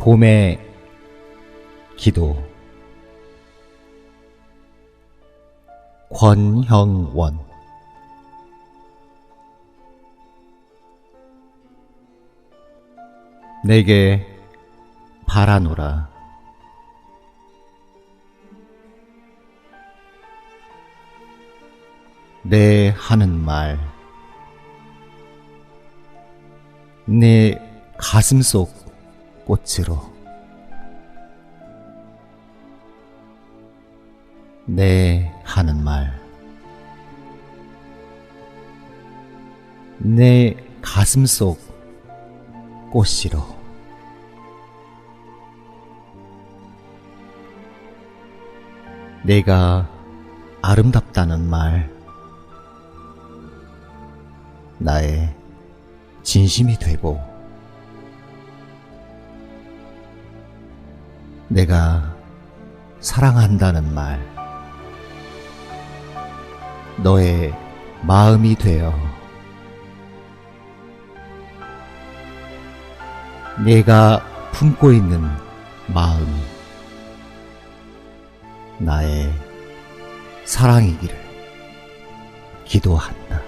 봄의 기도. 권형원. 내게 바라노라. 내 하는 말. 내 가슴 속 꽃으로. 내 하는 말. 내 가슴 속 꽃이로. 내가 아름답다는 말. 나의 진심이 되고 내가 사랑한다는 말 너의 마음이 되어 내가 품고 있는 마음이 나의 사랑이기를 기도한다.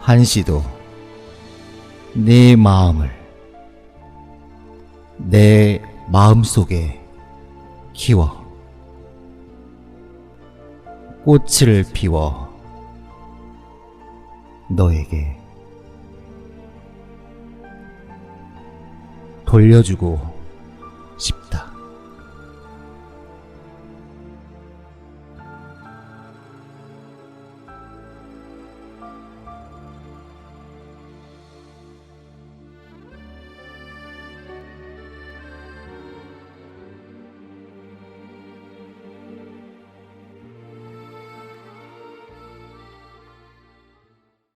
한시도 내 마음을 내 마음 속에 키워 꽃을 피워 너에게 돌려주고.